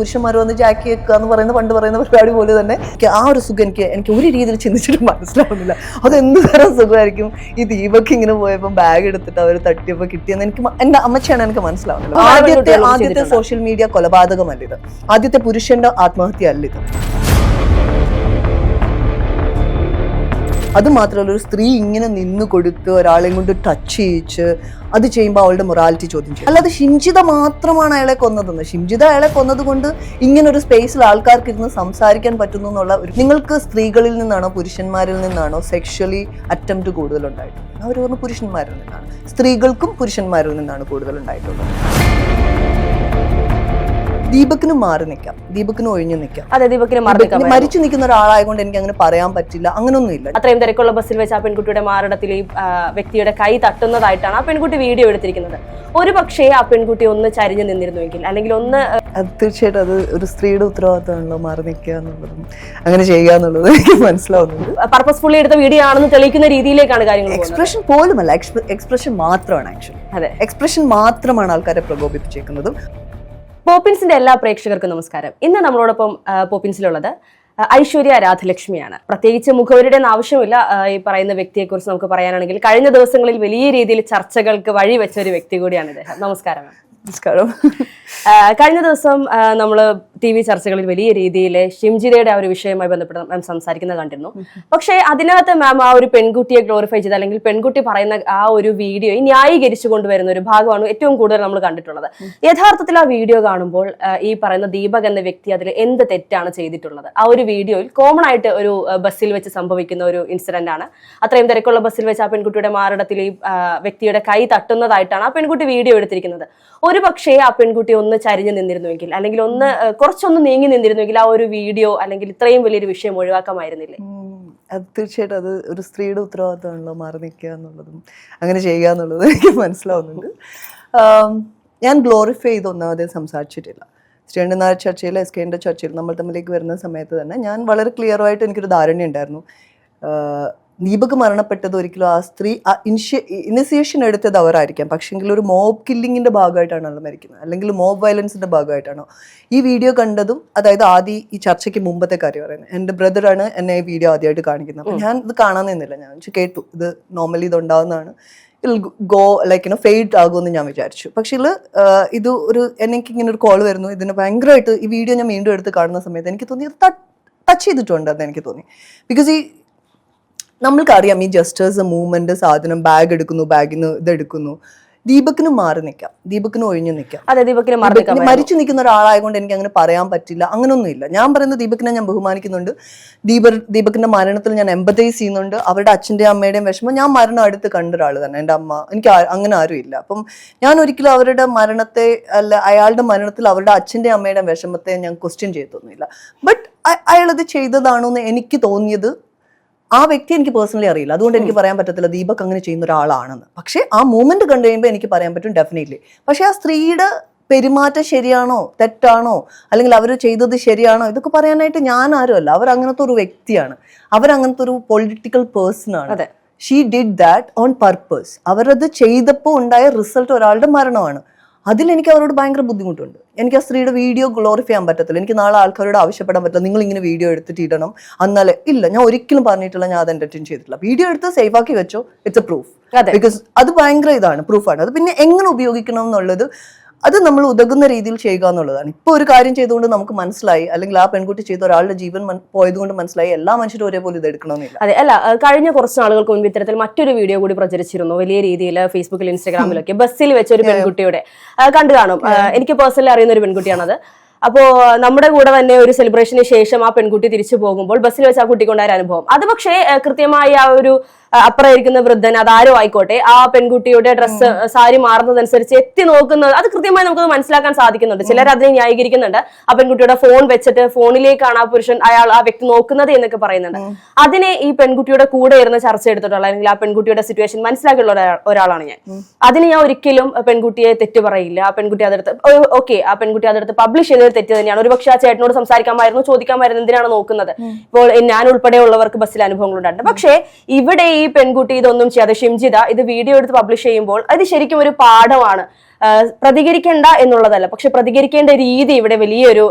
പുരുഷന്മാർ വന്ന് ജാക്കി വെക്കുക എന്ന് പറയുന്ന പണ്ട് പറയുന്ന പരിപാടി പോലെ തന്നെ എനിക്ക് ആ ഒരു സുഖം എനിക്ക് എനിക്ക് ഒരു രീതിയിൽ ചിന്തിച്ചിട്ട് മനസ്സിലാവുന്നില്ല. അത് എന്ത് തരം സുഖമായിരിക്കും? ഈ ദീപക്ക് ഇങ്ങനെ പോയപ്പോൾ ബാഗ് എടുത്തിട്ട് അവർ തട്ടിയപ്പോൾ കിട്ടിയെന്ന് എനിക്ക് എന്റെ എന്റെ അമ്മച്ചാണ് എനിക്ക് മനസ്സിലാവുന്നത്. ആദ്യത്തെ ആദ്യത്തെ സോഷ്യൽ മീഡിയ കൊലപാതകമല്ല ഇത്. ആദ്യത്തെ പുരുഷന്റെ ആത്മഹത്യ അല്ല ഇത്. അത് മാത്രമല്ല ഒരു സ്ത്രീ ഇങ്ങനെ നിന്ന് കൊടുത്ത് ഒരാളെയും കൊണ്ട് ടച്ച് ചെയ്യിച്ച് അത് ചെയ്യുമ്പോൾ അവളുടെ മൊറാലിറ്റി ചോദ്യം ചെയ്യും. അല്ലാതെ ഷിംജിത മാത്രമാണ് അയാളെ കൊന്നതെന്ന് ഷിംജിത അയാളെ കൊന്നത് കൊണ്ട് ഇങ്ങനെ ഒരു സ്പേസിൽ ആൾക്കാർക്ക് ഇരുന്ന് സംസാരിക്കാൻ പറ്റുന്നു എന്നുള്ള ഒരു നിങ്ങൾക്ക് സ്ത്രീകളിൽ നിന്നാണോ പുരുഷന്മാരിൽ നിന്നാണോ സെക്ഷലി അറ്റംപ്റ്റ് കൂടുതലുണ്ടായിട്ടുള്ളത്? അവർ പറഞ്ഞു പുരുഷന്മാരിൽ നിന്നാണ്. സ്ത്രീകൾക്കും പുരുഷന്മാരിൽ നിന്നാണ് കൂടുതൽ ഉണ്ടായിട്ടുള്ളത് ദീപക്കിന് മാറി നിൽക്കാം ദീപക്കിന് ഒഴിഞ്ഞു നിൽക്കാം അതെ ദീപക്കിന് മാറി മരിച്ചു നിൽക്കുന്ന ഒരാളായതുകൊണ്ട് എനിക്ക് അങ്ങനെ പറയാൻ പറ്റില്ല. അങ്ങനൊന്നും ഇല്ല. അത്രയും തിരക്കുള്ള ബസ്സിൽ വെച്ച് ആ പെൺകുട്ടിയുടെ മാറിടത്തിൽ ഈ വ്യക്തിയുടെ കൈ തട്ടുന്നതായിട്ടാണ് ആ പെൺകുട്ടി വീഡിയോ എടുത്തിരിക്കുന്നത്. ഒരു പക്ഷേ ആ പെൺകുട്ടി ഒന്ന് ചരിഞ്ഞു നിന്നിരുന്നുവെങ്കിൽ അല്ലെങ്കിൽ ഒന്ന് അത് തീർച്ചയായിട്ടും അത് ഒരു സ്ത്രീയുടെ ഉത്തരവാദിത്തമാണല്ലോ മാറി നിൽക്കുക എന്നുള്ളതും അങ്ങനെ ചെയ്യുക എന്നുള്ളത് എനിക്ക് മനസ്സിലാവുന്നുണ്ട്. പർപ്പസ്ഫുള്ളി എടുത്ത വീഡിയോ ആണെന്ന് തെളിയിക്കുന്ന രീതിയിലേക്കാണ് കാര്യങ്ങൾ എക്സ്പ്രഷൻ പോലുമല്ല. എക്സ്പ്രഷൻ മാത്രമാണ് ആക്ച്വലി അതെ. എക്സ്പ്രഷൻ മാത്രമാണ് ആൾക്കാരെ പ്രകോപിപ്പിച്ചേക്കുന്നതും. പോപ്പിൻസിന്റെ എല്ലാ പ്രേക്ഷകർക്കും നമസ്കാരം. ഇന്ന് നമ്മളോടൊപ്പം പോപ്പിൻസിലുള്ളത് ഐശ്വര്യ രാധലക്ഷ്മിയാണ്. പ്രത്യേകിച്ച് മുഖവരുടെ ആവശ്യമില്ല ഈ പറയുന്ന വ്യക്തിയെക്കുറിച്ച് നമുക്ക് പറയാനാണെങ്കിൽ. കഴിഞ്ഞ ദിവസങ്ങളിൽ വലിയ രീതിയിൽ ചർച്ചകൾക്ക് വഴിവെച്ച ഒരു വ്യക്തി കൂടിയാണ് ഇദ്ദേഹം. നമസ്കാരം. നമസ്കാരം. കഴിഞ്ഞ ദിവസം നമ്മൾ ടി വി ചർച്ചകളിൽ വലിയ രീതിയിൽ ഷിംജിതയുടെ ആ ഒരു വിഷയവുമായി ബന്ധപ്പെട്ട് മാം സംസാരിക്കുന്നത് കണ്ടിരുന്നു. പക്ഷേ അതിനകത്ത് മാം ആ ഒരു പെൺകുട്ടിയെ ഗ്ലോറിഫൈ ചെയ്ത് അല്ലെങ്കിൽ പെൺകുട്ടി പറയുന്ന ആ ഒരു വീഡിയോ ന്യായീകരിച്ചു കൊണ്ടുവരുന്ന ഒരു ഭാഗമാണ് ഏറ്റവും കൂടുതൽ നമ്മൾ കണ്ടിട്ടുള്ളത്. യഥാർത്ഥത്തിൽ ആ വീഡിയോ കാണുമ്പോൾ ഈ പറയുന്ന ദീപക് എന്ന വ്യക്തി അതിൽ എന്ത് തെറ്റാണ് ചെയ്തിട്ടുള്ളത്? ആ ഒരു വീഡിയോയിൽ കോമൺ ആയിട്ട് ഒരു ബസ്സിൽ വെച്ച് സംഭവിക്കുന്ന ഒരു ഇൻസിഡന്റ് ആണ്. അത്രയും തിരക്കുള്ള ബസ്സിൽ വെച്ച് ആ പെൺകുട്ടിയുടെ മാറിടത്തിൽ ഈ വ്യക്തിയുടെ കൈ തട്ടുന്നതായിട്ടാണ് ആ പെൺകുട്ടി വീഡിയോ എടുത്തിരിക്കുന്നത്. ഒരു പക്ഷേ ആ പെൺകുട്ടി ഒന്ന് ചരിഞ്ഞു നിന്നിരുന്നുവെങ്കിൽ അല്ലെങ്കിൽ ഒന്ന് കുറച്ചൊന്ന് നീങ്ങി നിന്നിരുന്നുവെങ്കിൽ ആ ഒരു വീഡിയോ അല്ലെങ്കിൽ ഇത്രയും വലിയൊരു വിഷയം ഒഴിവാക്കാമായിരുന്നില്ലേ? അത് തീർച്ചയായിട്ടും അത് ഒരു സ്ത്രീയുടെ ഉത്തരവാദിത്തമാണല്ലോ മാറി നിൽക്കുക എന്നുള്ളതും അങ്ങനെ ചെയ്യുക എന്നുള്ളതും എനിക്ക് മനസ്സിലാവുന്നുണ്ട്. ഞാൻ ഗ്ലോറിഫൈ ചെയ്ത് ഒന്നാമതേ സംസാരിച്ചിട്ടില്ല. ശ്രീകണ്ഠനാഥ ചർച്ചയിൽ എസ് കെന്റെ ചർച്ചയിൽ നമ്മൾ തമ്മിലേക്ക് വരുന്ന സമയത്ത് തന്നെ ഞാൻ വളരെ ക്ലിയറായിട്ട് എനിക്കൊരു ധാരണ ഉണ്ടായിരുന്നു ദീപക് മരണപ്പെട്ടത് ഒരിക്കലും ആ സ്ത്രീ ഇനിസിയേഷൻ എടുത്തത് അവരായിരിക്കാം. പക്ഷെങ്കിൽ ഒരു മോബ് കില്ലിങ്ങിന്റെ ഭാഗമായിട്ടാണ് അത് മരിക്കുന്നത്. അല്ലെങ്കിൽ മോബ് വയലൻസിന്റെ ഭാഗമായിട്ടാണോ? ഈ വീഡിയോ കണ്ടതും അതായത് ആദ്യം ഈ ചർച്ചയ്ക്ക് മുമ്പത്തെ കാര്യം പറയുന്നത്. എന്റെ ബ്രദറാണ് എന്നെ ഈ വീഡിയോ ആദ്യമായിട്ട് കാണിക്കുന്നത്. അപ്പം ഞാൻ ഇത് കാണാൻ നിന്നില്ല. ഞാൻ കേട്ടു ഇത് നോർമലി ഇത് ഉണ്ടാകുന്നതാണ് ഇൽ ഗോ ലൈക്ക് യുനോ ഫെയ്ഡ് ആകുമെന്ന് ഞാൻ വിചാരിച്ചു. പക്ഷെ ഇതിൽ ഇത് ഒരു എനിക്ക് ഇങ്ങനെ ഒരു കോൾ വരുന്നു. ഇതിന് ഭയങ്കരമായിട്ട് ഈ വീഡിയോ ഞാൻ വീണ്ടും എടുത്ത് കാണുന്ന സമയത്ത് എനിക്ക് തോന്നി ഇത് ടച്ച് ചെയ്തിട്ടുണ്ട് എന്ന് എനിക്ക് തോന്നി. ബിക്കോസ് ഈ നമ്മൾക്കറിയാം ഈ ജസ്റ്റേഴ്സ് മൂവ്മെന്റ് സാധനം ബാഗ് എടുക്കുന്നു ബാഗിൽ നിന്ന് ഇതെടുക്കുന്നു. ദീപക്കിന് മാറി നിൽക്കാം ദീപക്കിന് ഒഴിഞ്ഞു നിൽക്കാം അതെ ദീപക്കിനെ മരിച്ചു നിൽക്കുന്ന ഒരാളായതുകൊണ്ട് എനിക്ക് അങ്ങനെ പറയാൻ പറ്റില്ല. അങ്ങനൊന്നുമില്ല. ഞാൻ പറയുന്നത് ദീപക്കിനെ ഞാൻ ബഹുമാനിക്കുന്നുണ്ട്. ദീപ ദീപക്കിന്റെ മരണത്തിൽ ഞാൻ എമ്പതൈസ് ചെയ്യുന്നുണ്ട്. അവരുടെ അച്ഛന്റെയും അമ്മയുടെയും വിഷമം ഞാൻ മരണം അടുത്ത് കണ്ട ഒരാൾ തന്നെ എന്റെ അമ്മ. എനിക്ക് അങ്ങനെ ആരും ഇല്ല. അപ്പം ഞാൻ ഒരിക്കലും അവരുടെ മരണത്തെ അല്ല അയാളുടെ മരണത്തിൽ അവരുടെ അച്ഛന്റെയും അമ്മയുടെയും വിഷമത്തെ ഞാൻ ക്വസ്റ്റ്യൻ ചെയ്തൊന്നുമില്ല. ബട്ട് അയാളത് ചെയ്തതാണോ എന്ന് എനിക്ക് തോന്നിയത് ആ വ്യക്തി എനിക്ക് പേഴ്സണലി അറിയില്ല. അതുകൊണ്ട് എനിക്ക് പറയാൻ പറ്റത്തില്ല ദീപക് അങ്ങനെ ചെയ്യുന്ന ഒരാളാണെന്ന്. പക്ഷേ ആ മൂമെന്റ് കണ്ടു കഴിയുമ്പോൾ എനിക്ക് പറയാൻ പറ്റും ഡെഫിനറ്റ്ലി പക്ഷേ ആ സ്ത്രീയുടെ പെരുമാറ്റം ശരിയാണോ? തെറ്റാണോ? അല്ലെങ്കിൽ അവർ ചെയ്തത് ശരിയാണോ? ഇതൊക്കെ പറയാനായിട്ട് ഞാൻ ആരുമല്ല അവർ അങ്ങനത്തെ ഒരു വ്യക്തിയാണ്. അവർ അങ്ങനത്തെ ഒരു പൊളിറ്റിക്കൽ പേഴ്സൺ ആണ്. അതെ. She did that on purpose അവരത് ചെയ്തപ്പോൾ ഉണ്ടായ റിസൾട്ട് ഒരാളുടെ മരണമാണ്. അതിൽ എനിക്ക് അവരോട് ഭയങ്കര ബുദ്ധിമുട്ടുണ്ട്. എനിക്ക് ആ സ്ത്രീയുടെ വീഡിയോ ഗ്ലോറിഫൈ ചെയ്യാൻ പറ്റത്തില്ല. എനിക്ക് നാളെ ആൾക്കാരോട് ആവശ്യപ്പെടാൻ പറ്റില്ല. നിങ്ങൾ ഇങ്ങനെ വീഡിയോ എടുത്തിട്ട് ഇടണം. എന്നാലേ ഇല്ല ഞാൻ ഒരിക്കലും പറഞ്ഞിട്ടില്ല ഞാൻ അത് എന്റർടൈൻ ചെയ്തിട്ടില്ല. വീഡിയോ എടുത്ത് സേഫ് ആക്കി വെച്ചോ ഇറ്റ്സ് എ പ്രൂഫ്. ബിക്കോസ് അത് ഭയങ്കര ഇതാണ് പ്രൂഫാണ് അത് പിന്നെ എങ്ങനെ ഉപയോഗിക്കണം എന്നുള്ളത് അത് നമ്മൾ ഉതകുന്ന രീതിയിൽ ചെയ്യുക എന്നുള്ളതാണ്. ഇപ്പോൾ ഒരു കാര്യം ചെയ്തുകൊണ്ട് നമുക്ക് മനസ്സിലായി അല്ലെങ്കിൽ ആ പെൺകുട്ടി ചെയ്ത ഒരാളുടെ ജീവൻ പോയതുകൊണ്ട് മനസ്സിലായി എല്ലാ മനുഷ്യരും ഒരേപോലെ ഇത് എടുക്കണമെന്നില്ല. അതെ അല്ല കഴിഞ്ഞ കുറച്ച് നാളുകൾക്ക് മുൻപ് ഇത്തരത്തിൽ മറ്റൊരു വീഡിയോ കൂടി പ്രചരിച്ചിരുന്നു. വലിയ രീതിയിൽ ഫേസ്ബുക്കിൽ ഇൻസ്റ്റാഗ്രാമിലൊക്കെ ബസ്സിൽ വെച്ച ഒരു പെൺകുട്ടിയുടെ. കണ്ടു കാണും. എനിക്ക് പേഴ്സണലി അറിയുന്ന ഒരു പെൺകുട്ടിയാണത്. അപ്പോ നമ്മുടെ കൂടെ തന്നെ ഒരു സെലിബ്രേഷന് ശേഷം ആ പെൺകുട്ടി തിരിച്ചു പോകുമ്പോൾ ബസ്സിൽ വെച്ച് ആ കുട്ടിക്കുണ്ടായ ഒരു അനുഭവം. അത് പക്ഷേ കൃത്യമായി ആ ഒരു അപ്പുറം ഇരിക്കുന്ന വൃദ്ധൻ അതാരോ ആയിക്കോട്ടെ ആ പെൺകുട്ടിയുടെ ഡ്രസ്സ് സാരി മാറുന്നതനുസരിച്ച് എത്തി നോക്കുന്നത് അത് കൃത്യമായി നമുക്ക് മനസ്സിലാക്കാൻ സാധിക്കുന്നുണ്ട്. ചിലർ അതിനെ ന്യായീകരിക്കുന്നുണ്ട്. ആ പെൺകുട്ടിയുടെ ഫോൺ വെച്ചിട്ട് ഫോണിലേക്കാണ് ആ പുരുഷൻ അയാൾ ആ വ്യക്തി നോക്കുന്നത് എന്നൊക്കെ പറയുന്നുണ്ട്. അതിനെ ഈ പെൺകുട്ടിയുടെ കൂടെ ഇരുന്ന് ചർച്ച എടുത്തിട്ടുള്ള അല്ലെങ്കിൽ ആ പെൺകുട്ടിയുടെ സിറ്റുവേഷൻ മനസ്സിലാക്കിയുള്ള ഒരാളാണ് ഞാൻ. അതിന് ഞാൻ ഒരിക്കലും പെൺകുട്ടിയെ തെറ്റ് പറയില്ല. ആ പെൺകുട്ടി അതെടുത്ത് ഓക്കെ ആ പെൺകുട്ടി അതെടുത്ത് പബ്ലിഷ് ചെയ്തത് തെറ്റ് തന്നെയാണ്. ഒരുപക്ഷെ ആ ചേട്ടനോട് സംസാരിക്കാമായിരുന്നു ചോദിക്കാമായിരുന്നു എന്തിനാണ് നോക്കുന്നത്? ഇപ്പോൾ ഞാൻ ഉൾപ്പെടെയുള്ളവർക്ക് ബസ്സിൽ അനുഭവങ്ങൾ ഉണ്ടായിട്ടുണ്ട് പക്ഷേ ഇവിടെ ഈ പെൺകുട്ടി ഇതൊന്നും ചെയ്യാതെ ഷിംജിത ഇത് വീഡിയോ എടുത്ത് പബ്ലിഷ് ചെയ്യുമ്പോൾ അത് ശരിക്കും ഒരു പാഠമാണ്. പ്രതികരിക്കേണ്ട എന്നുള്ളതല്ല. പക്ഷെ പ്രതികരിക്കേണ്ട രീതി ഇവിടെ വലിയൊരു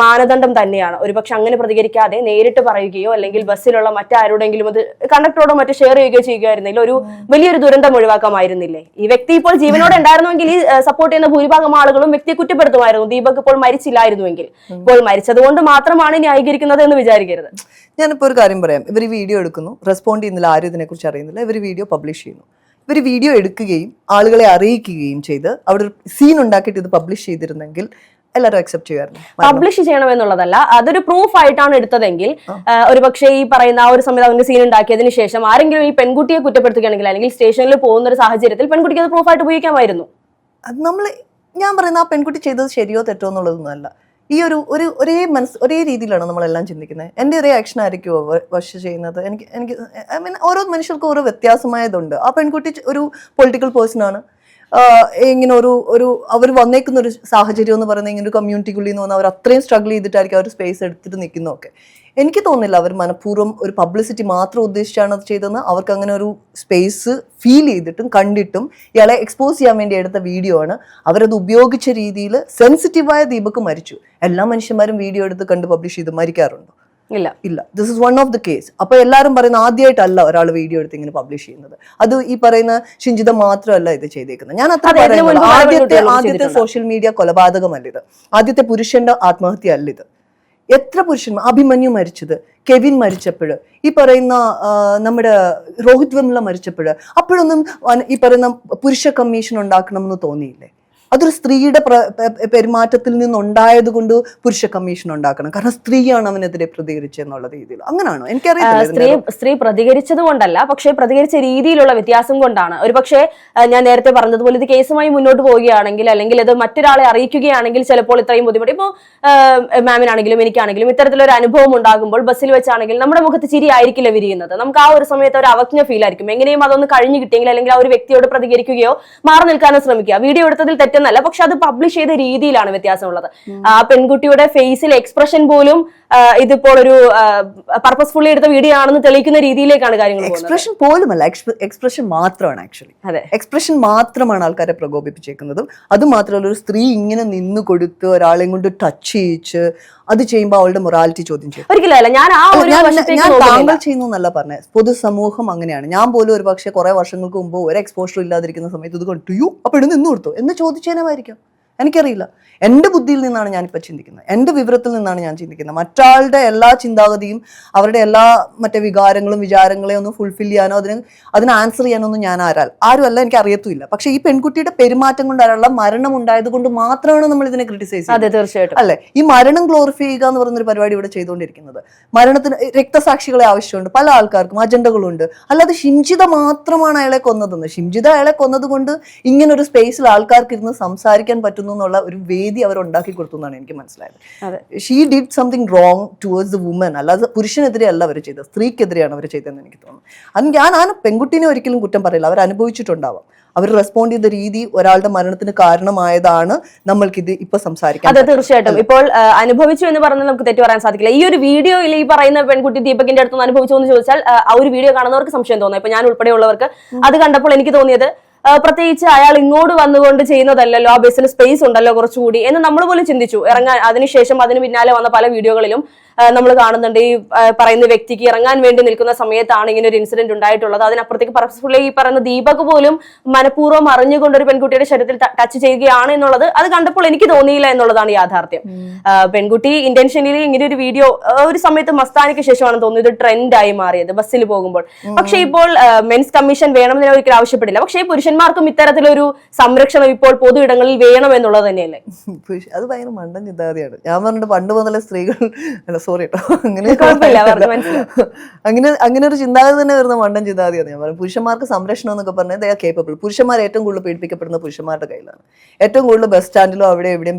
മാനദണ്ഡം തന്നെയാണ്. ഒരുപക്ഷെ അങ്ങനെ പ്രതികരിക്കാതെ നേരിട്ട് പറയുകയോ അല്ലെങ്കിൽ ബസ്സിലുള്ള മറ്റാരോടെങ്കിലും അത് കണ്ടക്ടറോടോ മറ്റോ ഷെയർ ചെയ്യുകയോ ചെയ്യുകയായിരുന്നെങ്കിൽ ഒരു വലിയൊരു ദുരന്തം ഒഴിവാക്കാമായിരുന്നില്ലേ? ഈ വ്യക്തി ഇപ്പോൾ ജീവനോടെ ഉണ്ടായിരുന്നുവെങ്കിൽ ഈ സപ്പോർട്ട് ചെയ്യുന്ന ഭൂരിഭാഗം ആളുകളും വ്യക്തിയെ കുറ്റപ്പെടുത്തുമായിരുന്നു. ദീപക് ഇപ്പോൾ മരിച്ചില്ലായിരുന്നുവെങ്കിൽ. ഇപ്പോൾ മരിച്ചതുകൊണ്ട് മാത്രമാണ് ന്യായീകരിക്കുന്നത് എന്ന് വിചാരിക്കരുത്. ഞാനിപ്പോൾ ഒരു കാര്യം പറയാം. ഇവർ വീഡിയോ എടുക്കുന്നു. റെസ്പോണ്ട് ചെയ്യുന്നില്ല. ആരും ഇതിനെക്കുറിച്ച് അറിയുന്നില്ല. ഇവർ വീഡിയോ പബ്ലിഷ് ചെയ്യുന്നു. ഇവർ വീഡിയോ എടുക്കുകയും ആളുകളെ അറിയിക്കുകയും ചെയ്ത് അവിടെ ഒരു സീൻ ഉണ്ടാക്കിയിട്ട് ഇത് പബ്ലിഷ് ചെയ്തിരുന്നെങ്കിൽ എല്ലാവരും അക്സെപ്റ്റ് പബ്ലിഷ് ചെയ്യണമെന്നുള്ളതല്ല അതൊരു പ്രൂഫ് ആയിട്ടാണ് എടുത്തതെങ്കിൽ ഒരു പക്ഷേ ഈ പറയുന്ന ആ ഒരു സമയത്ത് അവന്റെ സീൻ ഉണ്ടാക്കിയതിന് ശേഷം ആരെങ്കിലും ഈ പെൺകുട്ടിയെ കുറ്റപ്പെടുത്തുകയാണെങ്കിൽ അല്ലെങ്കിൽ സ്റ്റേഷനിൽ പോകുന്ന ഒരു സാഹചര്യത്തിൽ പെൺകുട്ടിക്ക് അത് പ്രൂഫായിട്ട് ഉപയോഗിക്കാമായിരുന്നു. അത് നമ്മൾ ഞാൻ പറയുന്ന ആ പെൺകുട്ടി ചെയ്തത് ശരിയോ തെറ്റോ എന്നുള്ളതൊന്നുമല്ല. ഈ ഒരു ഒരു ഒരേ മനസ്സ് ഒരേ രീതിയിലാണ് നമ്മളെല്ലാം ചിന്തിക്കുന്നത്. എന്റെ ഒരേ ആക്ഷൻ ആയിരിക്കുമോ വശ ചെയ്യുന്നത്? എനിക്ക് എനിക്ക് ഐ മീൻ ഓരോ മനുഷ്യർക്കും ഓരോ വ്യത്യാസമായതുണ്ട്. ആ പെൺകുട്ടി ഒരു പൊളിറ്റിക്കൽ ആഹ് ഇങ്ങനെ ഒരു ഒരു അവർ വന്നേക്കുന്ന ഒരു സാഹചര്യം എന്ന് പറയുന്നത് ഇങ്ങനെ ഒരു കമ്മ്യൂണിറ്റിക്കുള്ളിൽ നിന്ന് വന്ന് അവർ അത്രയും സ്ട്രഗിൾ ചെയ്തിട്ടായിരിക്കും അവർ സ്പേസ് എടുത്തിട്ട് നിൽക്കുന്നതൊക്കെ എനിക്ക് തോന്നുന്നില്ല അവർ മനഃപൂർവം ഒരു പബ്ലിസിറ്റി മാത്രം ഉദ്ദേശിച്ചാണ് അത് ചെയ്തതെന്ന് അവർക്ക് അങ്ങനെ ഒരു സ്പേസ് ഫീൽ ചെയ്തിട്ടും കണ്ടിട്ടും ഇയാളെ എക്സ്പോസ് ചെയ്യാൻ വേണ്ടി എടുത്ത വീഡിയോ ആണ്. അവരത് ഉപയോഗിച്ച രീതിയിൽ സെൻസിറ്റീവായ ദീപക് മരിച്ചു. എല്ലാ മനുഷ്യന്മാരും വീഡിയോ എടുത്ത് കണ്ട് പബ്ലിഷ് ചെയ്ത് മരിക്കാറുണ്ടോ? ഇല്ല. ഇല്ല. This is one of the case അപ്പൊ എല്ലാവരും പറയുന്ന ആദ്യമായിട്ടല്ല ഒരാൾ വീഡിയോ എടുത്ത് ഇങ്ങനെ പബ്ലിഷ് ചെയ്യുന്നത്. അത് ഈ പറയുന്ന ഷിഞ്ചിത മാത്രമല്ല ഇത് ചെയ്തേക്കുന്നത്. ഞാൻ അത്ര പല ആദ്യത്തെ ആദ്യത്തെ സോഷ്യൽ മീഡിയ കൊലപാതകമല്ല ഇത്. ആദ്യത്തെ പുരുഷന്റെ ആത്മഹത്യ അല്ല ഇത്. എത്ര പുരുഷന്മാർ അഭിമന്യു മരിച്ചത് കെവിൻ മരിച്ചപ്പോൾ ഈ പറയുന്ന നമ്മുടെ രോഹിത് വെമുല മരിച്ചപ്പോൾ അപ്പോഴൊന്നും ഈ പറയുന്ന പുരുഷ കമ്മീഷൻ ഉണ്ടാക്കണമെന്ന് തോന്നിയില്ലേ? അതൊരു സ്ത്രീയുടെ പെരുമാറ്റത്തിൽ നിന്നുണ്ടായത് കൊണ്ട് പുരുഷ കമ്മീഷൻ ഉണ്ടാക്കണം. കാരണം സ്ത്രീയാണ് അവനെതിരെ പ്രതികരിച്ചെന്നുള്ള രീതിയിൽ. അങ്ങനെയാണോ എനിക്കറിയാം സ്ത്രീ സ്ത്രീ പ്രതികരിച്ചത് കൊണ്ടല്ല പക്ഷേ പ്രതികരിച്ച രീതിയിലുള്ള വ്യത്യാസം കൊണ്ടാണ്. ഒരു പക്ഷേ ഞാൻ നേരത്തെ പറഞ്ഞതുപോലെ ഇത് കേസുമായി മുന്നോട്ട് പോവുകയാണെങ്കിൽ അല്ലെങ്കിൽ ഇത് മറ്റൊരാളെ അറിയിക്കുകയാണെങ്കിൽ ചിലപ്പോൾ ഇത്രയും ബുദ്ധിമുട്ട്. ഇപ്പോൾ മാമിനാണെങ്കിലും എനിക്കാണെങ്കിലും ഇത്തരത്തിലൊരു അനുഭവം ഉണ്ടാകുമ്പോൾ ബസ്സിൽ വെച്ചാണെങ്കിൽ നമ്മുടെ മുഖത്ത് ചിരി ആയിരിക്കില്ല വിരിയുന്നത്. നമുക്ക് ആ ഒരു സമയത്ത് ഒരു അവജ്ഞ ഫീൽ ആയിരിക്കും. എങ്ങനെയും അതൊന്ന് കഴിഞ്ഞു കിട്ടിയെങ്കിൽ അല്ലെങ്കിൽ ആ ഒരു വ്യക്തിയോട് പ്രതികരിക്കുകയോ മാറി നിൽക്കാനോ ശ്രമിക്കുക. വീഡിയോ എടുത്തതിൽ തെറ്റെന്നല്ല പക്ഷെ അത് പബ്ലിഷ് ചെയ്ത രീതിയിലാണ് വ്യത്യാസമുള്ളത്. ആ പെൺകുട്ടിയുടെ ഫേസിൽ എക്സ്പ്രഷൻ പോലും ഇതിപ്പോൾ ഒരു പർപ്പസ്ഫുള്ളി എടുത്ത വീഡിയോ ആണെന്ന് തെളിയിക്കുന്ന രീതിയിലേക്കാണ് കാര്യങ്ങൾ എക്സ്പ്രഷൻ പോലുമല്ല എക്സ്പ്രഷൻ മാത്രമാണ് ആക്ച്വലി അതെ. എക്സ്പ്രഷൻ മാത്രമാണ് ആൾക്കാരെ പ്രകോപിപ്പിച്ചേക്കുന്നതും. അത് മാത്രമല്ല ഒരു സ്ത്രീ ഇങ്ങനെ നിന്ന് കൊടുത്ത് ഒരാളെയും കൊണ്ട് ടച്ച് ചെയ്യിച്ച് അത് ചെയ്യുമ്പോൾ അവളുടെ മൊറാലിറ്റി ചോദ്യം ചെയ്യും. ഒരിക്കലല്ല ഞാൻ ആ ഒരു ഞാൻ. താങ്കൾ ചെയ്യുന്നു എന്നല്ല പറഞ്ഞത്. പൊതുസമൂഹം അങ്ങനെയാണ്. ഞാൻ പോലും ഒരു പക്ഷേ കുറെ വർഷങ്ങൾക്ക് മുമ്പ് ഒരു എക്സ്പോഷർ ഇല്ലാതിരിക്കുന്ന സമയത്ത് ഇത് കണ്ടു യു അപ്പൊ ഇത് നിന്ന് കൊടുത്തു? എന്ന് ചോദിച്ചേനമായിരിക്കാം എനിക്കറിയില്ല. എന്റെ ബുദ്ധിയിൽ നിന്നാണ് ഞാനിപ്പോൾ ചിന്തിക്കുന്നത്. എന്റെ വിവരത്തിൽ നിന്നാണ് ഞാൻ ചിന്തിക്കുന്നത്. മറ്റാളുടെ എല്ലാ ചിന്താഗതിയും അവരുടെ എല്ലാ മറ്റേ വികാരങ്ങളും വിചാരങ്ങളെയും ഒന്ന് ഫുൾഫിൽ ചെയ്യാനോ അതിന് അതിന് ആൻസർ ചെയ്യാനോ ഒന്നും ഞാൻ ആരാൽ ആരുമല്ല എനിക്ക് അറിയത്തുമില്ല. പക്ഷേ ഈ പെൺകുട്ടിയുടെ പെരുമാറ്റം കൊണ്ട് ആരുള്ള മരണം ഉണ്ടായത് കൊണ്ട് മാത്രമാണ് നമ്മൾ ഇതിനെ ക്രിട്ടിസൈസ് ചെയ്യുന്നത്. അതെ തീർച്ചയായിട്ടും. അല്ലേ? ഈ മരണം ഗ്ലോറിഫൈ ചെയ്യുക എന്ന് പറയുന്നൊരു പരിപാടി ഇവിടെ ചെയ്തുകൊണ്ടിരിക്കുന്നത്. മരണത്തിന് രക്തസാക്ഷികളെ ആവശ്യമുണ്ട്. പല ആൾക്കാർക്കും അജണ്ടകളുണ്ട്. അല്ലാതെ ഷിംജിത മാത്രമാണ് അയാളെ കൊന്നതെന്ന്. ഷിംജിത അയാളെ കൊന്നതുകൊണ്ട് ഇങ്ങനെ ഒരു സ്പേസിൽ ആൾക്കാർക്ക് ഇരുന്ന് സംസാരിക്കാൻ പറ്റുന്നു എന്നുള്ള ഒരു വേദി അവർ ഉണ്ടാക്കി കൊടുത്തു എന്നാണ് എനിക്ക് മനസ്സിലായത്. She did something wrong towards the woman അല്ലാതെ പുരുഷനെതിരെ അല്ല അവർ ചെയ്തത്. സ്ത്രീക്കെതിരെയാണ് അവർ ചെയ്തതെന്ന് എനിക്ക് തോന്നുന്നു. അത് ഞാൻ ആ പെൺകുട്ടീനെ ഒരിക്കലും കുറ്റം പറയില്ല. അവർ അനുഭവിച്ചിട്ടുണ്ടാവാം. അവർ റെസ്പോണ്ട് ചെയ്ത രീതി ഒരാളുടെ മരണത്തിന് കാരണമായതാണ് നമ്മൾക്കിത് ഇപ്പൊ സംസാരിക്കാൻ അതെ തീർച്ചയായിട്ടും. ഇപ്പോൾ അനുഭവിച്ചു എന്ന് പറഞ്ഞാൽ നമുക്ക് തെറ്റ് പറയാൻ സാധിക്കില്ല. ഈ ഒരു വീഡിയോയിൽ ഈ പറയുന്ന പെൺകുട്ടി ദീപകിന്റെ അടുത്ത് അനുഭവിച്ചു എന്ന് ചോദിച്ചാൽ ആ, ഒരു വീഡിയോ കാണുന്നവർക്ക് സംശയം തോന്നുന്നു ഇപ്പൊ ഞാൻ ഉൾപ്പെടെയുള്ളവർക്ക് അത് കണ്ടപ്പോൾ എനിക്ക് തോന്നിയത് പ്രത്യേകിച്ച് അയാൾ ഇങ്ങോട്ട് വന്നുകൊണ്ട് ചെയ്യുന്നതല്ലല്ലോ ആ ബസ്സിൽ സ്പേസ് ഉണ്ടല്ലോ കുറച്ചുകൂടി എന്ന് നമ്മൾ പോലും ചിന്തിച്ചു. ഇറങ്ങാൻ അതിനുശേഷം അതിന് പിന്നാലെ വന്ന പല വീഡിയോകളിലും നമ്മൾ കാണുന്നുണ്ട്. ഈ പറയുന്ന വ്യക്തിക്ക് ഇറങ്ങാൻ വേണ്ടി നിൽക്കുന്ന സമയത്താണ് ഇങ്ങനെ ഒരു ഇൻസിഡന്റ് ഉണ്ടായിട്ടുള്ളത്. അതിനപ്പുറത്തേക്ക് പർപ്പസ്ഫുള്ളി ഈ പറയുന്ന ദീപക് പോലും മനഃപൂർവം അറിഞ്ഞുകൊണ്ട് ഒരു പെൺകുട്ടിയുടെ ശരീരത്തിൽ ടച്ച് ചെയ്യുകയാണ് എന്നുള്ളത് അത് കണ്ടപ്പോൾ എനിക്ക് തോന്നിയില്ല എന്നുള്ളതാണ് യാഥാർത്ഥ്യം. പെൺകുട്ടി ഇന്റൻഷനലി ഇങ്ങനെ ഒരു വീഡിയോ ഒരു സമയത്ത് മസ്താനിക്ക് ശേഷമാണ് തോന്നിയത് ട്രെൻഡായി മാറിയത് ബസ്സിൽ പോകുമ്പോൾ. പക്ഷേ ഇപ്പോൾ മെൻസ് കമ്മീഷൻ വേണമെന്ന് ഒരിക്കലും ആവശ്യപ്പെടില്ല. പക്ഷേ പുരുഷന്മാർക്കും ഇത്തരത്തിലൊരു സംരക്ഷണം ഇപ്പോൾ പൊതു ഇടങ്ങളിൽ വേണം എന്നുള്ളത് തന്നെയല്ലേ? അത് ഭയങ്കര മണ്ടൻ ചിന്താഗതിയാണ്. ഞാൻ പറഞ്ഞിട്ട് പണ്ട് മുതലേ സ്ത്രീകൾ സോറി കേട്ടോ അങ്ങനെ അങ്ങനെ അങ്ങനെ ഒരു ചിന്താഗതി തന്നെ വരുന്ന മണ്ടൻ ചിന്താഗതിയാണ്. ഞാൻ പറയും പുരുഷന്മാർക്ക് സംരക്ഷണം എന്നൊക്കെ പറഞ്ഞാൽ ദയാ കേപ്പബിൾ പുരുഷന്മാർ ഏറ്റവും കൂടുതൽ പീഡിപ്പിക്കപ്പെടുന്ന പുരുഷന്മാരുടെ കയ്യിലാണ്. ഏറ്റവും കൂടുതൽ ബസ് സ്റ്റാൻഡിലോ അവിടെ എവിടെയും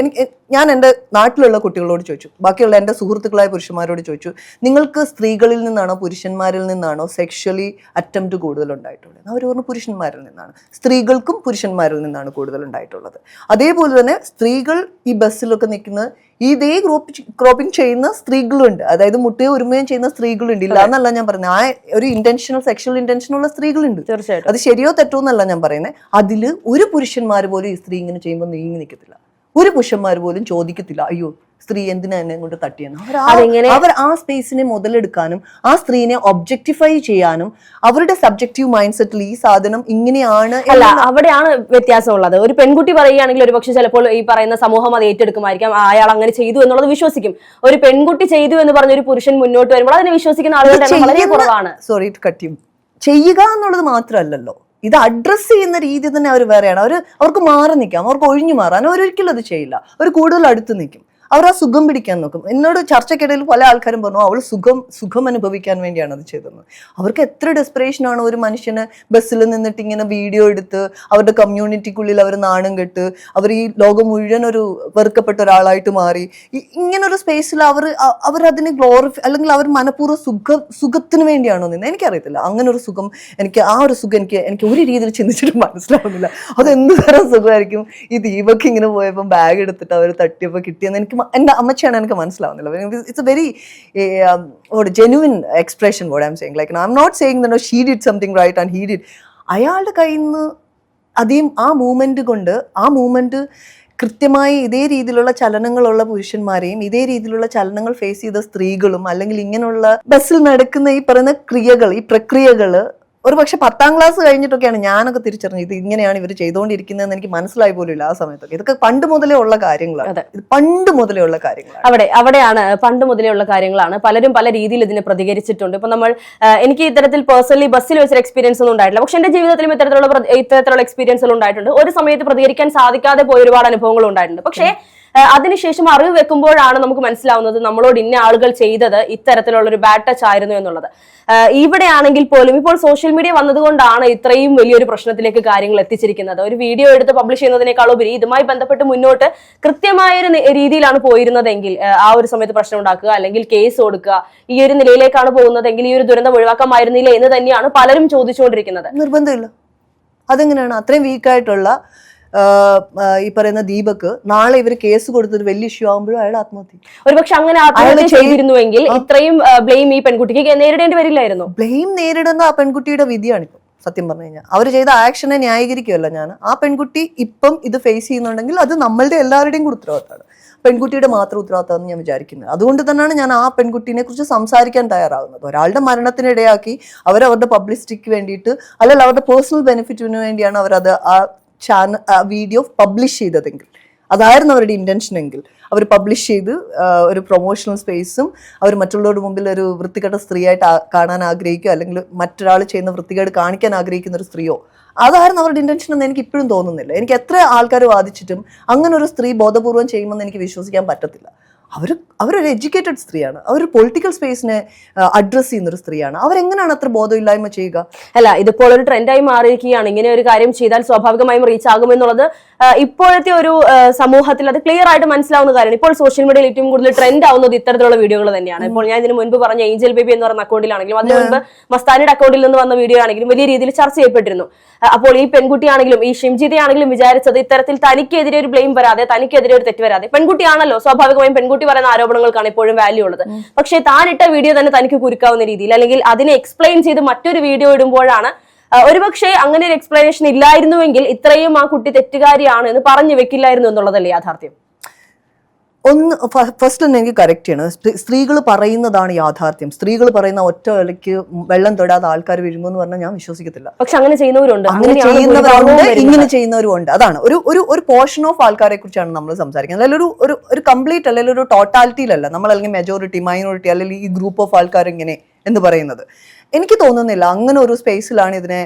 എനിക്ക് ഞാൻ എന്റെ നാട്ടിലുള്ള കുട്ടികളോട് ചോദിച്ചു. ബാക്കിയുള്ള എന്റെ സുഹൃത്തുക്കളായ പുരുഷന്മാരോട് ചോദിച്ചു. നിങ്ങൾക്ക് സ്ത്രീകളിൽ നിന്നാണോ പുരുഷന്മാരിൽ നിന്നാണോ സെക്ഷലി അറ്റംപ്റ്റ് കൂടുതൽ ഉണ്ടായിട്ടുള്ളത് അവർ പറഞ്ഞു പുരുഷന്മാരിൽ നിന്നാണ്. സ്ത്രീകൾക്കും പുരുഷന്മാരിൽ നിന്നാണ് കൂടുതൽ ഉണ്ടായിട്ടുള്ളത് അതേപോലെ തന്നെ സ്ത്രീകൾ ഈ ബസ്സിലൊക്കെ നിൽക്കുന്ന ഈ ഇതേ ഗ്രൂപ്പ് ക്രോപ്പിംഗ് ചെയ്യുന്ന സ്ത്രീകളുണ്ട്. അതായത് മുട്ടയെ ഒരുമയും ചെയ്യുന്ന സ്ത്രീകളുണ്ട്. ഇല്ല എന്നല്ല ഞാൻ പറയുന്നത് ആ ഒരു ഇന്റൻഷനൽ സെക്ഷൽ ഇന്റൻഷനുള്ള സ്ത്രീകളുണ്ട്. തീർച്ചയായിട്ടും. അത് ശരിയോ തെറ്റോ എന്നല്ല ഞാൻ പറയുന്നത് അതിൽ ഒരു പുരുഷന്മാർ പോലും ഈ സ്ത്രീ ഇങ്ങനെ ചെയ്യുമ്പോൾ നീങ്ങി നിൽക്കത്തില്ല ഒരു പുരുഷന്മാർ പോലും ചോദിക്കത്തില്ല അയ്യോ സ്ത്രീ എന്തിനാ എന്നെ കൊണ്ട് തട്ടിയെന്ന്? അവർ ആ- അവർ ആ സ്പേസിനെ മുതലെടുക്കാനും ആ സ്ത്രീനെ ഒബ്ജക്ടിഫൈ ചെയ്യാനും അവരുടെ സബ്ജക്റ്റീവ് മൈൻഡ് സെറ്റിൽ ഈ സാധനം ഇങ്ങനെയാണ് അല്ല അവിടെയാണ് വ്യത്യാസമുള്ളത്. ഒരു പെൺകുട്ടി പറയുകയാണെങ്കിൽ ഒരു പക്ഷെ ചിലപ്പോൾ ഈ പറയുന്ന സമൂഹം അത് ഏറ്റെടുക്കുമായിരിക്കാം ആ, അയാൾ അങ്ങനെ ചെയ്തു എന്നുള്ളത് വിശ്വസിക്കും. ഒരു പെൺകുട്ടി ചെയ്തു എന്ന് പറഞ്ഞ ഒരു പുരുഷൻ മുന്നോട്ട് വരുമ്പോൾ അതിനെ വിശ്വസിക്കുന്ന ആളുകളുടെ എണ്ണം വളരെ കുറവാണ്. സോറി കട്ടിയും ചെയ്യുക എന്നുള്ളത് മാത്രമല്ലല്ലോ. ഇത് അഡ്രസ്സ് ചെയ്യുന്ന രീതി തന്നെ അവർ വേറെയാണ്. അവർ അവർക്ക് മാറി നിൽക്കാം. അവർക്ക് ഒഴിഞ്ഞു മാറാൻ അവരൊരിക്കലും അത് ചെയ്യില്ല. അവർ കൂടുതൽ അടുത്ത് നിൽക്കും. അവർ ആ സുഖം പിടിക്കാൻ നോക്കും. എന്നോട് ചർച്ചയ്ക്കിടയിൽ പല ആൾക്കാരും പറഞ്ഞു അവൾ സുഖം സുഖം അനുഭവിക്കാൻ വേണ്ടിയാണ് അത് ചെയ്തത് അവർക്ക് എത്ര ഡെസ്പിറേഷൻ ആണ് ഒരു മനുഷ്യന് ബസ്സിൽ നിന്നിട്ട് ഇങ്ങനെ വീഡിയോ എടുത്ത് അവരുടെ കമ്മ്യൂണിറ്റിക്കുള്ളിൽ അവർ നാണം കെട്ട് അവർ ഈ ലോകം മുഴുവൻ ഒരു വെറുക്കപ്പെട്ട ഒരാളായിട്ട് മാറി. ഇങ്ങനൊരു സ്പേസിൽ അവർ അവർ അതിനെ ഗ്ലോറിഫൈ അല്ലെങ്കിൽ അവർ മനഃപൂർവം സുഖ സുഖത്തിന് വേണ്ടിയാണോ നിന്ന്? എനിക്കറിയത്തില്ല. അങ്ങനെ ഒരു സുഖം എനിക്ക് ആ ഒരു സുഖം എനിക്ക് എനിക്ക് ഒരു രീതിയിൽ ചിന്തിച്ചിട്ട് മനസ്സിലാവുന്നില്ല. അത് എന്ത് തരം സുഖമായിരിക്കും? ഈ ദീപക്ക് ഇങ്ങനെ പോയപ്പോൾ ബാഗ് എടുത്തിട്ട് അവർ തട്ടിയപ്പോൾ കിട്ടിയെന്ന് എനിക്ക് എന്റെ അമ്മച്ചിയാണ് എനിക്ക് മനസ്സിലാവുന്നില്ല. It's a very genuine expression what I'm saying like I am not saying though she did something right and he did അയാളുടെ കയ്യിൽ നിന്ന് അതേം ആ മൂമെന്റ് കൊണ്ട് ആ മൂമെന്റ് കൃത്യമായി ഇതേ രീതിയിലുള്ള ചലനങ്ങളുള്ള പുരുഷന്മാരെയും ഇതേ രീതിയിലുള്ള ചലനങ്ങൾ ഫേസ് ചെയ്ത സ്ത്രീകളും അല്ലെങ്കിൽ ഇങ്ങനെയുള്ള ബസ്സിൽ നടക്കുന്ന ഈ പറയുന്ന ക്രിയകൾ ഈ പ്രക്രിയകൾ ഒരു പക്ഷെ പത്താം ക്ലാസ് കഴിഞ്ഞിട്ടൊക്കെയാണ് ഞാനൊക്കെ തിരിച്ചറിഞ്ഞത് ഇത് ഇങ്ങനെയാണ് ഇവർ ചെയ്തുകൊണ്ടിരിക്കുന്നതെന്ന് എനിക്ക് മനസ്സിലായി പോലും ഇല്ല ആ സമയത്തൊക്കെ. ഇതൊക്കെ പണ്ട് മുതലേ ഉള്ള കാര്യങ്ങളാണ്. ഇത് പണ്ട് മുതലേ ഉള്ള കാര്യങ്ങൾ അവിടെ അവിടെയാണ് പണ്ട് മുതലേ ഉള്ള കാര്യങ്ങളാണ്. പലരും പല രീതിയിൽ ഇതിനെ പ്രതികരിച്ചിട്ടുണ്ട്. ഇപ്പൊ നമ്മൾ എനിക്ക് ഇത്തരത്തിൽ പേഴ്സണലി ബസ്സിൽ വെച്ചൊരു എക്സ്പീരിയൻസ് ഒന്നും ഉണ്ടായിട്ടില്ല. പക്ഷെ എന്റെ ജീവിതത്തിലും ഇത്തരത്തിലുള്ള ഇത്തരത്തിലുള്ള എക്സ്പീരിയൻസുകൾ ഉണ്ടായിട്ടുണ്ട്. ഒരു സമയത്ത് പ്രതികരിക്കാൻ സാധിക്കാതെ പോയ ഒരുപാട് അനുഭവങ്ങൾ ഉണ്ടായിട്ടുണ്ട്. പക്ഷേ അതിനുശേഷം അറിവ് വെക്കുമ്പോഴാണ് നമുക്ക് മനസ്സിലാവുന്നത് നമ്മളോട് ഇന്ന ആളുകൾ ചെയ്തത് ഇത്തരത്തിലുള്ള ഒരു ബാഡ് ടച്ച് ആയിരുന്നു എന്നുള്ളത്. ഇവിടെയാണെങ്കിൽ പോലും ഇപ്പോൾ സോഷ്യൽ മീഡിയ വന്നതുകൊണ്ടാണ് ഇത്രയും വലിയൊരു പ്രശ്നത്തിലേക്ക് കാര്യങ്ങൾ എത്തിച്ചിരിക്കുന്നത്. ഒരു വീഡിയോ എടുത്ത് പബ്ലിഷ് ചെയ്യുന്നതിനേക്കാൾ ഉപരി ഇതുമായി ബന്ധപ്പെട്ട് മുന്നോട്ട് കൃത്യമായ ഒരു രീതിയിലാണ് പോയിരുന്നതെങ്കിൽ ആ ഒരു സമയത്ത് പ്രശ്നം ഉണ്ടാക്കുക അല്ലെങ്കിൽ കേസ് കൊടുക്കുക ഈ ഒരു നിലയിലേക്കാണ് പോകുന്നതെങ്കിൽ ഈ ഒരു ദുരന്തം ഒഴിവാക്കാമായിരുന്നില്ല എന്ന് തന്നെയാണ് പലരും ചോദിച്ചുകൊണ്ടിരിക്കുന്നത്. നിർബന്ധമില്ല. അതെങ്ങനെയാണ്? അത്രയും വീക്കായിട്ടുള്ള ഈ പറയുന്ന ദീപക്ക് നാളെ ഇവർ കേസ് കൊടുത്തൊരു വലിയ ഇഷ്യൂ ആകുമ്പോഴും അയാൾ ആത്മഹത്യ. ഒരുപക്ഷെ അങ്ങനെ ആത്മഹത്യ ചെയ്തിരുന്നുവെങ്കിൽ ഇത്രയും ബ്ലെയിം ഈ പെൺകുട്ടിക്ക് നേരിടേണ്ടി വരില്ലായിരുന്നു. ബ്ലെയിം നേരിടുന്ന ആ പെൺകുട്ടിയുടെ വിധിയാണിപ്പോ സത്യം പറഞ്ഞു കഴിഞ്ഞാൽ. അവർ ചെയ്ത ആക്ഷനെ ന്യായീകരിക്കുമല്ല ഞാൻ. ആ പെൺകുട്ടി ഇപ്പം ഇത് ഫേസ് ചെയ്യുന്നുണ്ടെങ്കിൽ അത് നമ്മളുടെ എല്ലാവരുടെയും കൂടെ ഉത്തരവാദിത്തമാണ്. പെൺകുട്ടിയുടെ മാത്രം ഉത്തരവാദിത്തമെന്ന് ഞാൻ വിചാരിക്കുന്നത് അതുകൊണ്ട് തന്നെയാണ് ഞാൻ ആ പെൺകുട്ടിനെ കുറിച്ച് സംസാരിക്കാൻ തയ്യാറാകുന്നത് ഒരാളുടെ മരണത്തിനിടയാക്കി അവരവരുടെ പബ്ലിസിറ്റിക്ക് വേണ്ടിയിട്ട് അല്ലെങ്കിൽ അവരുടെ പേഴ്സണൽ ബെനിഫിറ്റിന് വേണ്ടിയാണ് അവരത് ആ ചാനൽ വീഡിയോ പബ്ലിഷ് ചെയ്തതെങ്കിൽ. അതായിരുന്നു അവരുടെ ഇന്റൻഷൻ എങ്കിൽ. അവർ പബ്ലിഷ് ചെയ്ത് ഒരു പ്രൊമോഷണൽ സ്പേസും അവർ മറ്റുള്ളവരുടെ മുമ്പിൽ ഒരു വൃത്തികെട്ട സ്ത്രീയായിട്ട് കാണാൻ ആഗ്രഹിക്കുക അല്ലെങ്കിൽ മറ്റൊരാൾ ചെയ്യുന്ന വൃത്തികേട് കാണിക്കാൻ ആഗ്രഹിക്കുന്ന ഒരു സ്ത്രീയോ. അതായിരുന്നു അവരുടെ ഇന്റൻഷൻ എന്ന് എനിക്ക് ഇപ്പോഴും തോന്നുന്നില്ല. എനിക്ക് എത്ര ആൾക്കാർ വാദിച്ചിട്ടും അങ്ങനെ ഒരു സ്ത്രീ ബോധപൂർവം ചെയ്യുമെന്ന് എനിക്ക് വിശ്വസിക്കാൻ പറ്റത്തില്ല. അവർ അവരൊരു എഡ്യൂക്കേറ്റഡ് സ്ത്രീയാണ്. അവർ പൊളിറ്റിക്കൽ സ്പേസിനെ അഡ്രസ്സ് ചെയ്യുന്നൊരു സ്ത്രീയാണ്. അവരെങ്ങനെയാണ് അത്ര ബോധമില്ലായ്മ ചെയ്യുക? അല്ല ഇതിപ്പോൾ ഒരു ട്രെൻഡായി മാറിയിരിക്കുകയാണ്. ഇങ്ങനെ ഒരു കാര്യം ചെയ്താൽ സ്വാഭാവികമായും റീച്ച് ആകുമെന്നുള്ളത് എന്നുള്ളത് ഇപ്പോഴത്തെ ഒരു സമൂഹത്തിൽ അത് ക്ലിയർ ആയിട്ട് മനസ്സിലാവുന്ന കാര്യമാണ്. ഇപ്പോൾ സോഷ്യൽ മീഡിയയിൽ ഏറ്റവും കൂടുതൽ ട്രെൻഡ് ആവുന്നത് ഇത്തരത്തിലുള്ള വീഡിയോകൾ തന്നെയാണ്. ഇപ്പോൾ ഞാൻ ഇതിന് മുൻപ് പറഞ്ഞ ഏഞ്ചൽ ബേബി എന്ന് പറഞ്ഞ അക്കൗണ്ടിലാണെങ്കിലും അതിന് മുൻപ് മസ്താനിയുടെ അക്കൗണ്ടിൽ നിന്ന് വന്ന വീഡിയോ ആണെങ്കിലും വലിയ രീതിയിൽ ചർച്ച ചെയ്യപ്പെട്ടിരുന്നു. അപ്പോൾ ഈ പെൺകുട്ടിയാണെങ്കിലും ഈ ഷിംജിതയാണെങ്കിലും വിചാരിച്ചത് ഇത്തരത്തിൽ തനിക്കെതിരെ ഒരു ബ്ലെയിം വരാതെ തനിക്കെതിരെ ഒരു തെറ്റ് വരാതെ പെൺകുട്ടിയാണല്ലോ. സ്വാഭാവികമായും പെൺകുട്ടി പറയുന്ന ആരോപണങ്ങൾക്കാണ് ഇപ്പോഴും വാല്യൂ ഉള്ളത്. പക്ഷേ താനിട്ട വീഡിയോ തന്നെ തനിക്ക് കുരുക്കാവുന്ന രീതിയിൽ അല്ലെങ്കിൽ അതിനെ എക്സ്പ്ലെയിൻ ചെയ്ത് മറ്റൊരു വീഡിയോ ഇടുമ്പോഴാണ് ഒരുപക്ഷെ അങ്ങനെ ഒരു എക്സ്പ്ലനേഷൻ ഇല്ലായിരുന്നുവെങ്കിൽ ഇത്രയും ആ കുട്ടി തെറ്റുകാരിയാണ് എന്ന് പറഞ്ഞു വെക്കില്ലായിരുന്നു എന്നുള്ളതല്ലേ യാഥാർത്ഥ്യം? ഒന്ന് ഫസ്റ്റ് തന്നെ എനിക്ക് കറക്റ്റ് ചെയ്യണം. സ്ത്രീകൾ പറയുന്നതാണ് യാഥാർത്ഥ്യം. സ്ത്രീകൾ പറയുന്ന ഒറ്റ വിലയ്ക്ക് വെള്ളം തൊടാതെ ആൾക്കാർ വീഴുമെന്ന് പറഞ്ഞാൽ ഞാൻ വിശ്വസിക്കത്തില്ല. പക്ഷെ അങ്ങനെ ചെയ്യുന്നവരുണ്ട്. അങ്ങനെ ചെയ്യുന്നവരുണ്ട് ഇങ്ങനെ ചെയ്യുന്നവരുണ്ട് അതാണ്. ഒരു ഒരു ഒരു പോർഷൻ ഓഫ് ആൾക്കാരെ കുറിച്ചാണ് നമ്മൾ സംസാരിക്കുന്നത്. അല്ലെങ്കിൽ ഒരു ഒരു ഒരു കംപ്ലീറ്റ് അല്ലെങ്കിൽ ഒരു ടോട്ടാലിറ്റിയിലല്ല നമ്മൾ അല്ലെങ്കിൽ മെജോറിറ്റി മൈനോറിറ്റി അല്ലെങ്കിൽ ഈ ഗ്രൂപ്പ് ഓഫ് ആൾക്കാർ ഇങ്ങനെ എന്ന് പറയുന്നത്. എനിക്ക് തോന്നുന്നില്ല അങ്ങനെ ഒരു സ്പേസിലാണ് ഇതിനെ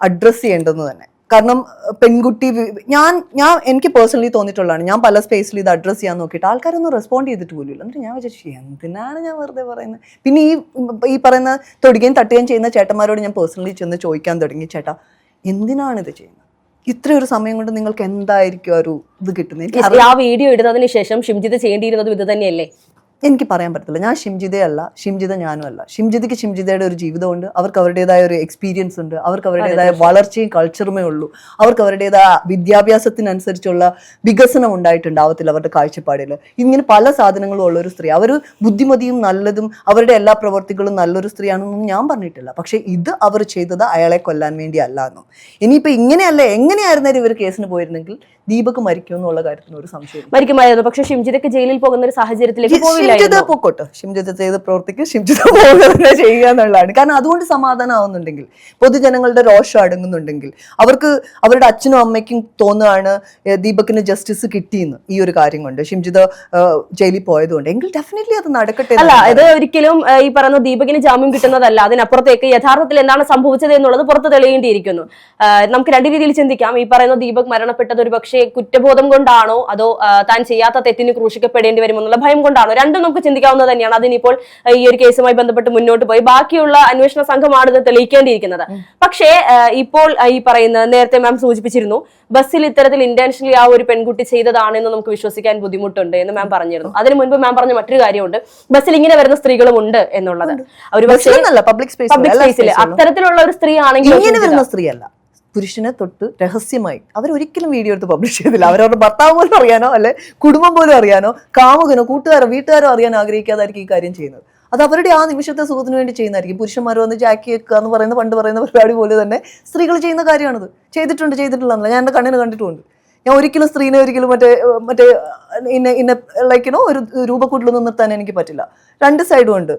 അഡ്രസ്സ് ചെയ്യേണ്ടതെന്ന് തന്നെ. കാരണം പെൺകുട്ടി ഞാൻ ഞാൻ എനിക്ക് പേഴ്സണലി തോന്നിയിട്ടുള്ളതാണ്. ഞാൻ പല സ്പേസിൽ ഇത് അഡ്രസ്സ് ചെയ്യാൻ നോക്കിയിട്ട് ആൾക്കാരൊന്നും റെസ്പോണ്ട് ചെയ്തിട്ട് പോലും ഇല്ല എന്നിട്ട് ഞാൻ വിചാരിച്ചു എന്തിനാണ് ഞാൻ വെറുതെ പറയുന്നത് പിന്നെ ഈ ഈ പറയുന്ന തൊടുകയും തട്ടുകയും ചെയ്യുന്ന ചേട്ടന്മാരോട് ഞാൻ പേഴ്സണലി ചെന്ന് ചോദിക്കാൻ തുടങ്ങി ചേട്ടാ എന്തിനാണ് ഇത് ചെയ്യുന്നത് ഇത്രയൊരു സമയം കൊണ്ട് നിങ്ങൾക്ക് എന്തായിരിക്കും ഒരു ഇത് കിട്ടുന്നത് ആ വീഡിയോ ഇടുന്നതിന് ശേഷം ഷിംജിത് ചെയ്യേണ്ടിയിരുന്നതും ഇത് തന്നെയല്ലേ? എനിക്ക് പറയാൻ പറ്റത്തില്ല. ഞാൻ ഷിംജിതയല്ല ഷിംജിത ഞാനും അല്ല. ഷിംജിതയ്ക്ക് ഷിംജിതയുടെ ഒരു ജീവിതമുണ്ട്. അവർക്ക് അവരുടേതായ ഒരു എക്സ്പീരിയൻസ് ഉണ്ട്. അവർക്ക് അവരുടേതായ വളർച്ചയും കൾച്ചറുമേ ഉള്ളൂ. അവർക്ക് അവരുടേതായ വിദ്യാഭ്യാസത്തിനനുസരിച്ചുള്ള വികസനം ഉണ്ടായിട്ടുണ്ടാവത്തില്ല അവരുടെ കാഴ്ചപ്പാടിൽ ഇങ്ങനെ പല സാധനങ്ങളും ഉള്ള ഒരു സ്ത്രീ. അവർ ബുദ്ധിമതിയും നല്ലതും അവരുടെ എല്ലാ പ്രവർത്തികളും നല്ലൊരു സ്ത്രീയാണെന്നൊന്നും ഞാൻ പറഞ്ഞിട്ടില്ല. പക്ഷേ ഇത് അവർ ചെയ്തത് അയാളെ കൊല്ലാൻ വേണ്ടി അല്ല എന്നും ഇനിയിപ്പോൾ ഇങ്ങനെയല്ല എങ്ങനെയായിരുന്നാലും ഇവർ കേസിന് പോയിരുന്നെങ്കിൽ ദീപക് മരിക്കും എന്നുള്ള കാര്യത്തിന് ഒരു സംശയം മരിക്കുമായിരുന്നു. പക്ഷേ ഷിംജിതയ്ക്ക് ജയിലിൽ പോകുന്ന ഒരു സാഹചര്യത്തിലേക്ക് ഷിംജിത പൊക്കോട്ടെ. ഷിംജിത ചെയ്ത് പ്രവർത്തിക്കുക ഷിംജിത പോകുക ചെയ്യുക എന്നുള്ളതാണ്. കാരണം അതുകൊണ്ട് സമാധാനം ആവുന്നുണ്ടെങ്കിൽ പൊതുജനങ്ങളുടെ രോഷം അടങ്ങുന്നുണ്ടെങ്കിൽ അവർക്ക് അവരുടെ അച്ഛനും അമ്മയ്ക്കും തോന്നുകയാണ് ദീപക്കിന് ജസ്റ്റിസ് കിട്ടിയെന്ന് ഈ ഒരു കാര്യം കൊണ്ട്. ഷിംജിത ജയിലിൽ പോയതുകൊണ്ട്. എങ്കിൽ ഡെഫിനറ്റ്ലി അത് നടക്കട്ടെ അല്ല ഇത് ഒരിക്കലും ഈ പറയുന്ന ദീപകിന് ജാമ്യം കിട്ടുന്നതല്ല. അതിനപ്പുറത്തേക്ക് യഥാർത്ഥത്തിൽ എന്താണ് സംഭവിച്ചത് എന്നുള്ളത് പുറത്ത് തെളിയേണ്ടിയിരിക്കുന്നു. നമുക്ക് രണ്ട് രീതിയിൽ ചിന്തിക്കാം. ഈ പറയുന്ന ദീപക് മരണപ്പെട്ടത് ഒരു പക്ഷേ കുറ്റബോധം കൊണ്ടാണോ അതോ താൻ ചെയ്യാത്ത തെറ്റിന് ക്രൂശിക്കപ്പെടേണ്ടി വരുമെന്നുള്ള ഭയം കൊണ്ടാണോ? രണ്ടും നമുക്ക് ചിന്തിക്കാവുന്നത് തന്നെയാണ്. അതിനിപ്പോൾ ഈ ഒരു കേസുമായി ബന്ധപ്പെട്ട് മുന്നോട്ട് പോയി. ബാക്കിയുള്ള അന്വേഷണ സംഘമാണ് ഇത് തെളിയിക്കേണ്ടിയിരിക്കുന്നത്. പക്ഷേ ഇപ്പോൾ ഈ പറയുന്ന നേരത്തെ മാം സൂചിപ്പിച്ചിരുന്നു ബസ്സിൽ ഇത്തരത്തിൽ ഇന്റൻഷനലി ആ ഒരു പെൺകുട്ടി ചെയ്തതാണെന്ന് നമുക്ക് വിശ്വസിക്കാൻ ബുദ്ധിമുട്ടുണ്ട് എന്ന് മാം പറഞ്ഞിരുന്നു. അതിന് മുൻപ് മാം പറഞ്ഞ മറ്റൊരു കാര്യമുണ്ട്. ബസ്സിൽ ഇങ്ങനെ വരുന്ന സ്ത്രീകളും ഉണ്ട് എന്നുള്ളത്. ഒരു പക്ഷേ പബ്ലിക് സ്പേസിൽ അത്തരത്തിലുള്ള ഒരു സ്ത്രീ ആണെങ്കിൽ സ്ത്രീയല്ല. പുരുഷനെ തൊട്ട് രഹസ്യമായി. അവരൊരിക്കലും വീഡിയോ എടുത്ത് പബ്ലിഷ് ചെയ്തില്ല. അവരവരുടെ ഭർത്താവ് പോലും അറിയാനോ അല്ലെ കുടുംബം പോലും അറിയാനോ കാമുകനോ കൂട്ടുകാരോ വീട്ടുകാരോ അറിയാൻ ആഗ്രഹിക്കാതായിരിക്കും ഈ കാര്യം ചെയ്യുന്നത്. അത് അവരുടെ ആ നിമിഷത്തെ സുഖത്തിന് വേണ്ടി ചെയ്യുന്നതായിരിക്കും. പുരുഷന്മാർ വന്ന് ജാക്കി വെക്കുക എന്ന് പറയുന്ന പണ്ട് പറയുന്ന പരിപാടി പോലെ തന്നെ സ്ത്രീകൾ ചെയ്യുന്ന കാര്യമാണത്. ചെയ്തിട്ടുണ്ട് ചെയ്തിട്ടില്ല ഞാൻ എന്റെ കണ്ണിന് കണ്ടിട്ടുണ്ട്. ഞാൻ ഒരിക്കലും സ്ത്രീനെ ഒരിക്കലും മറ്റേ മറ്റേ ഇന്ന ഇന്ന ലൈക്കിനോ ഒരു രൂപക്കൂട്ടിലൊന്നും നിർത്താൻ എനിക്ക് പറ്റില്ല. രണ്ട് സൈഡും ഉണ്ട്.